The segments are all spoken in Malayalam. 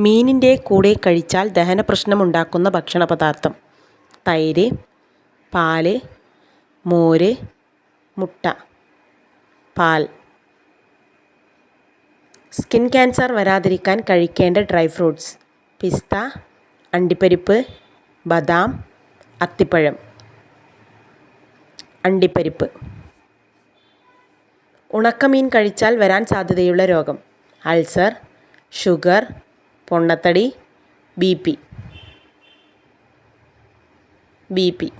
മീനിന്റെ കൂടെ കഴിച്ചാൽ ദഹന പ്രശ്നമുണ്ടാക്കുന്ന ഭക്ഷണ പദാർത്ഥം. തൈര് പാൽ മോര് മുട്ട പാൽ. സ്കിൻ ക്യാൻസർ വരാതിരിക്കാൻ കഴിക്കേണ്ട ഡ്രൈ ഫ്രൂട്ട്സ്. പിസ്ത അണ്ടിപ്പരിപ്പ് ബദാം അത്തിപ്പഴം. അണ്ടിപ്പരിപ്പ്. ഉണക്കമീൻ കഴിച്ചാൽ വരാൻ സാധ്യതയുള്ള രോഗം. അൾസർ ഷുഗർ പൊണ്ണത്തടി ബി പി. B P.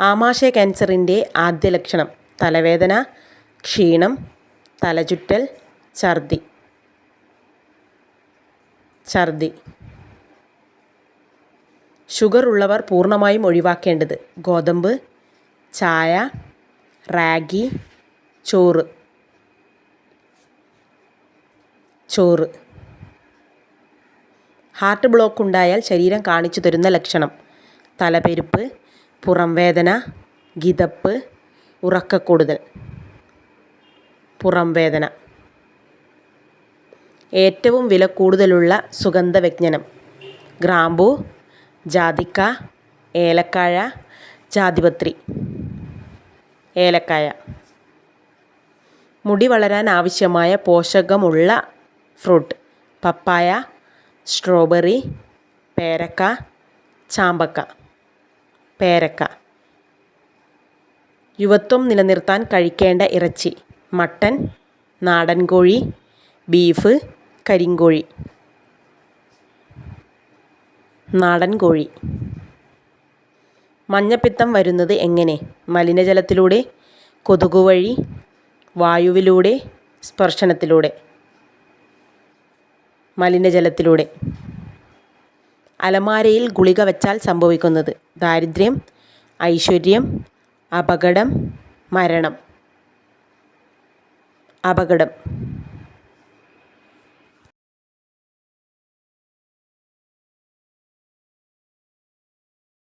ആമാശയ ക്യാൻസറിന്റെ ആദ്യ ലക്ഷണം തലവേദന ക്ഷീണം തലചുറ്റൽ ഛർദി. ഛർദി. ഷുഗർ ഉള്ളവർ പൂർണമായും ഒഴിവാക്കേണ്ടത് ഗോതമ്പ് ചായ റാഗി ചോറ്. ചോറ്. ഹാർട്ട് ബ്ലോക്ക് ഉണ്ടായാൽ ശരീരം കാണിച്ചു തരുന്ന ലക്ഷണം. തലപെരുപ്പ് പുറം വേദന കിതപ്പ് ഉറക്കക്കൂടുതൽ. പുറം വേദന ഏറ്റവും വില കൂടുതലുള്ള സുഗന്ധവ്യജ്ഞനം ഗ്രാമ്പു ജാതിക്ക ഏലക്കായ ജാതിപത്രി. ഏലക്കായ. മുടി വളരാൻ ആവശ്യമായ പോഷകമുള്ള ഫ്രൂട്ട് പപ്പായ സ്ട്രോബെറി പേരക്ക ചാമ്പക്ക പേരക്ക. യുവത്വം നിലനിർത്താൻ കഴിക്കേണ്ട ഇറച്ചി മട്ടൻ നാടൻ കോഴി ബീഫ് കരിങ്കോഴി. നാടൻ കോഴി. മഞ്ഞപ്പിത്തം വരുന്നത് എങ്ങനെ? മലിനജലത്തിലൂടെ കൊതുക് വഴി വായുവിലൂടെ സ്പർശനത്തിലൂടെ. മലിനജലത്തിലൂടെ. അലമാരയിൽ ഗുളിക വച്ചാൽ സംഭവിക്കുന്നത്. ദാരിദ്ര്യം ഐശ്വര്യം അപകടം മരണം. അപകടം.